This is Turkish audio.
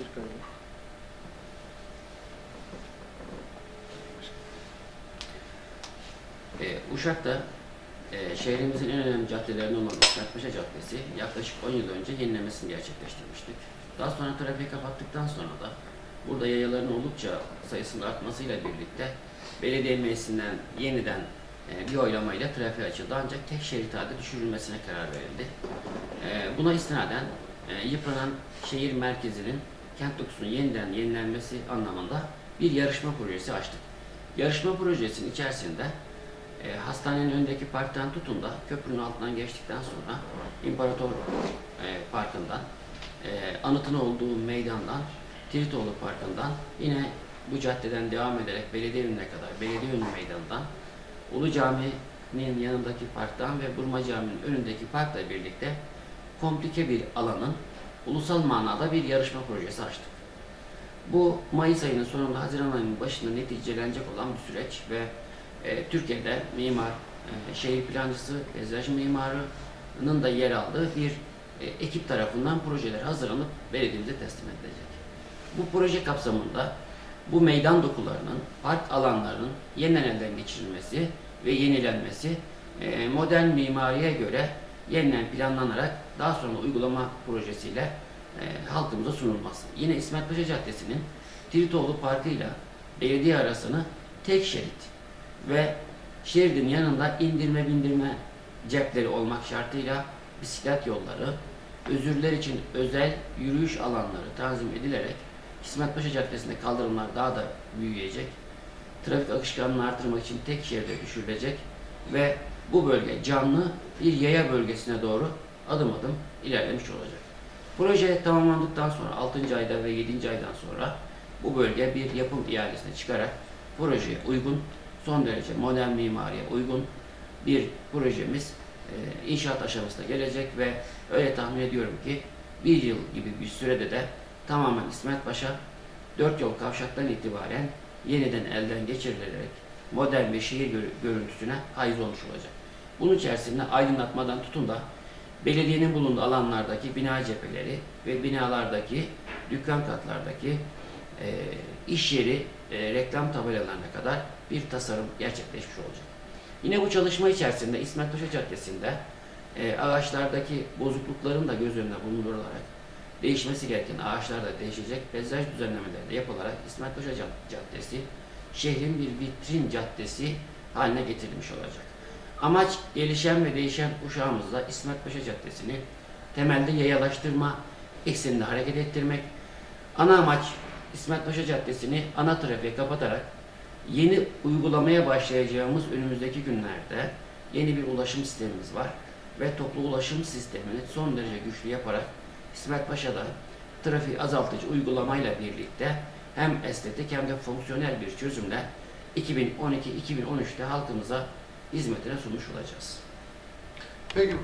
Türkan Bey. Ee, Uşak'ta e, şehrimizin en önemli caddelerinden olan Uşakpaşa Caddesi yaklaşık 10 yıl önce yenilemesini gerçekleştirmiştik. Daha sonra trafiği kapattıktan sonra da burada yayaların oldukça sayısının artmasıyla birlikte belediye meclisinden yeniden e, bir oylamayla trafiğe açıldı ancak tek şerit halde düşürülmesine karar verildi. E, buna istinaden e, yıpranan şehir merkezinin kent dokusunun yeniden yenilenmesi anlamında bir yarışma projesi açtık. Yarışma projesinin içerisinde e, hastanenin önündeki parktan tutun da köprünün altından geçtikten sonra İmparator e, Parkı'ndan, e, anıtın olduğu meydandan, Tiritoğlu Parkı'ndan yine bu caddeden devam ederek belediye önüne kadar, belediye önü meydanından, Ulu Cami'nin yanındaki parktan ve Burma Cami'nin önündeki parkla birlikte komplike bir alanın ulusal manada bir yarışma projesi açtık. Bu Mayıs ayının sonunda Haziran ayının başında neticelenecek olan bir süreç ve e, Türkiye'de mimar, e, şehir plancısı, peyzaj mimarının da yer aldığı bir e, ekip tarafından projeler hazırlanıp belediyemize teslim edilecek. Bu proje kapsamında bu meydan dokularının, park alanlarının yeniden elden geçirilmesi ve yenilenmesi e, modern mimariye göre yeniden planlanarak daha sonra uygulama projesiyle e, halkımıza sunulması. Yine İsmet Paşa Caddesi'nin Tiritoğlu Parkı ile belediye arasını tek şerit ve şeridin yanında indirme bindirme cepleri olmak şartıyla bisiklet yolları, özürler için özel yürüyüş alanları tanzim edilerek İsmetpaşa Caddesi'nde kaldırımlar daha da büyüyecek. Trafik akışkanlığını artırmak için tek şeride düşürülecek ve bu bölge canlı bir yaya bölgesine doğru adım adım ilerlemiş olacak. Proje tamamlandıktan sonra 6. ayda ve 7. aydan sonra bu bölge bir yapım ihalesine çıkarak projeye uygun son derece modern mimariye uygun bir projemiz e, inşaat aşamasına gelecek ve öyle tahmin ediyorum ki bir yıl gibi bir sürede de tamamen İsmet Paşa dört yol kavşaktan itibaren yeniden elden geçirilerek modern bir şehir görüntüsüne haiz olmuş olacak. Bunun içerisinde aydınlatmadan tutun da belediyenin bulunduğu alanlardaki bina cepheleri ve binalardaki dükkan katlardaki e, iş yeri e, reklam tabelalarına kadar bir tasarım gerçekleşmiş olacak. Yine bu çalışma içerisinde İsmet Paşa Caddesi'nde e, ağaçlardaki bozuklukların da göz önüne bulundurularak değişmesi gereken ağaçlar da değişecek, peyzaj düzenlemeleri de yapılarak İsmet Paşa Caddesi şehrin bir vitrin caddesi haline getirilmiş olacak. Amaç gelişen ve değişen uşağımızda İsmet Paşa Caddesi'ni temelde yayalaştırma ekseninde hareket ettirmek. Ana amaç İsmet Paşa Caddesi'ni ana trafiğe kapatarak yeni uygulamaya başlayacağımız önümüzdeki günlerde yeni bir ulaşım sistemimiz var ve toplu ulaşım sistemini son derece güçlü yaparak İsmet Paşa'da trafik azaltıcı uygulamayla birlikte hem estetik hem de fonksiyonel bir çözümle 2012-2013'te halkımıza hizmetine sunmuş olacağız. Peki